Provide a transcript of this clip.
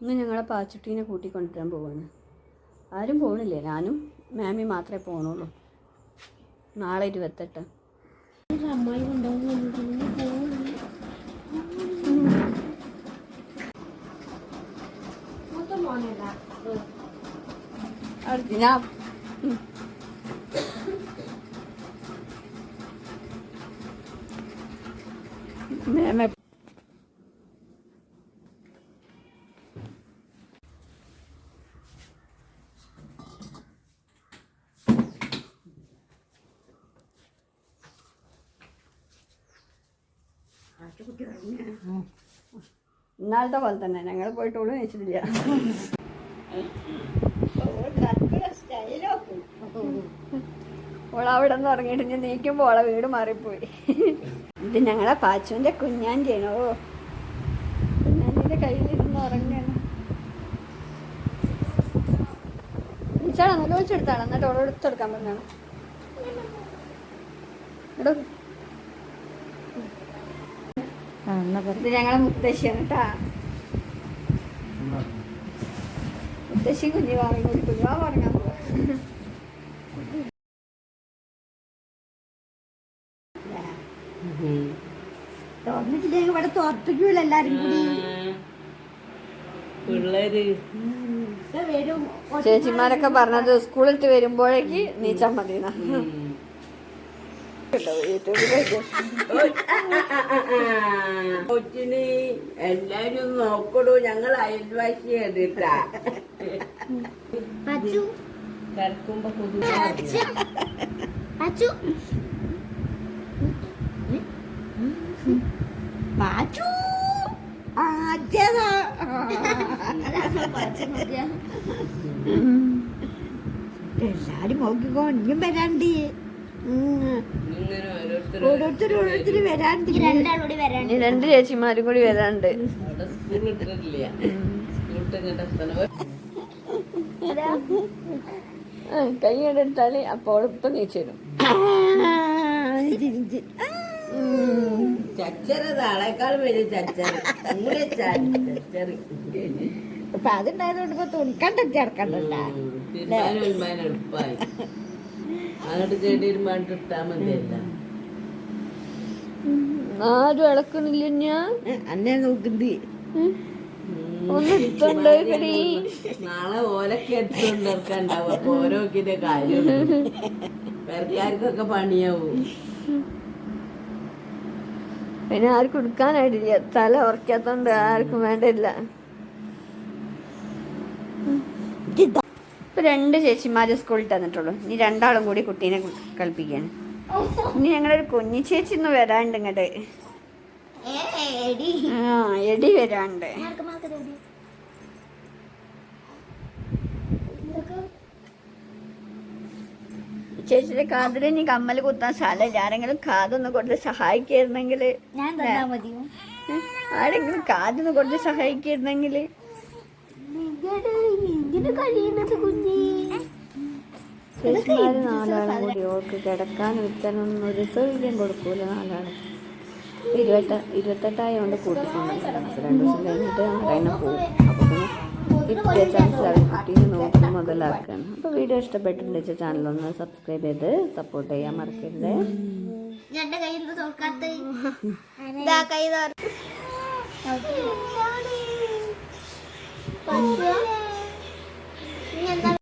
ഇന്ന് ഞങ്ങളെ പാച്ചുട്ടീനെ കൂട്ടിക്കൊണ്ടുവരാൻ പോവാണ്. ആരും പോകണില്ലേ ഞാനും മാമി മാത്രമേ പോകണുള്ളൂ നാളെ ഇരുപത്തെട്ട്. ഞാൻ. മാമ ഇന്നാളത്തെ പോലെ തന്നെ. ഞങ്ങൾ പോയിട്ട് ഓൾ വെച്ചിട്ടില്ല ഓൾ അവിടെ നിന്ന് ഇറങ്ങിയിട്ട് ഞാൻ നീക്കുമ്പോൾ ഓളെ വീട് മാറിപ്പോയി. ഇത് ഞങ്ങളെ പാച്ചുവിന്റെ ഓ കുഞ്ഞാന്റെ കയ്യിലിരുന്ന് ഉറങ്ങണം വിളിച്ചാളാ നല്ല വിളിച്ചെടുത്താണ് എന്നിട്ട് ഓളോട് എടുത്തെടുക്കാൻ പറഞ്ഞാണ്. എടോ. ഇത് ഞങ്ങളെ മുത്തശ്ശിയാണ് കേട്ടാ മുത്തശ്ശി കുഞ്ഞു വാങ്ങി കൂടി കുഞ്ഞുവാ പറഞ്ഞാൽ ഇവിടെ തുറപ്പിക്കൂല എല്ലാരും കൂടി. പിള്ളേര്. ചേച്ചിമാരൊക്കെ പറഞ്ഞത് സ്കൂളിട്ട് വരുമ്പോഴേക്ക് നീച്ചാൽ മതി യൂട്യൂബിലേക്ക് കൊച്ചിന് എല്ലാരും നോക്കടൂ ഞങ്ങൾ അയൽവാസി കിടക്കുമ്പോ പാച്ചു ആദ്യതാ. എല്ലാരും നോക്കിക്കോ ഇനിയും വരാണ്ട്. ഓരോരുത്തർ ഓരോരുത്തർ ഓരോരുത്തർ വരാണ്ട് ഇനി രണ്ട് ചേച്ചിമാരും കൂടി വരാണ്ട്. കൈ എടുത്താൽ അപ്പോൾ ഇപ്പൊ നീച്ചു വരും. ചച്ചര നാളേക്കാൾ കൂടെ ചച്ചറി അപ്പൊ അതുണ്ടായതുകൊണ്ട് ഇപ്പൊ തുണിക്കണ്ട ചേർക്കണ്ടല്ല അങ്ങോട്ട് ചെടി ഇരുമാണ്ട് ഇട്ടാ മതിയല്ല. ആരും ഇളക്കണില്ല ഞാൻ? അന്നെ നാളെ ഓലൊക്കെ അപ്പൊ കാര്യം പെരക്കാർക്കൊക്കെ പണിയാവും. പിന്നെ ആർക്കും എടുക്കാനായിട്ടില്ല തല ഉറക്കാത്തോണ്ട് ആർക്കും വേണ്ടില്ല. ഇപ്പൊ രണ്ട് ചേച്ചിമാര് സ്കൂളിൽ തന്നിട്ടുള്ളൂ. ഇനി രണ്ടാളും കൂടി കുട്ടീനെ കു- കളിപ്പിക്കാണ്. ഇനി ഞങ്ങളൊരു കുഞ്ഞി ചേച്ചി ഇന്ന് വരാണ്ട് ഇങ്ങോട്ട് ആ എടി വരാണ്ട്. ചേച്ചിയുടെ കാതിൽ ഇനി കമ്മൽ കുത്താൻ സ്ഥലമില്ല. ആരെങ്കിലും കാതൊന്ന് കൊടുത്ത് സഹായിക്കായിരുന്നെങ്കിൽ ആരെങ്കിലും കാതൊന്ന് കൊടുത്ത് സഹായിക്കായിരുന്നെങ്കിൽ ഇങ്ങനെ കഴിയുന്നത് കുഞ്ഞി? ചേച്ചിമാര് നാലാളും കൂടി ഓർക്ക് കിടക്കാൻ വിൽക്കാനൊന്നും ഒരു സൗകര്യം കൊടുക്കൂല നാലാൾ. ഇരുപത്ത ഇരുപത്തെട്ടായതുകൊണ്ട് കൂട്ടിക്കൊണ്ടിരിക്കണം അപ്പൊ രണ്ടു ദിവസം കഴിഞ്ഞിട്ട് ആരായണ പോകും അപ്പൊ പിന്നെ കിട്ടിയ ചാൻസ് അവർ കുട്ടീനെ നോക്കി മുതലാക്കാണ് അപ്പൊ വീഡിയോ ഇഷ്ടപ്പെട്ടിട്ടുണ്ടെന്ന് വെച്ചാൽ ചാനലൊന്ന് സബ്സ്ക്രൈബ് ചെയ്ത് സപ്പോർട്ട് ചെയ്യാൻ മറക്കരുത്. കയ്യിൽ കൈ comiendo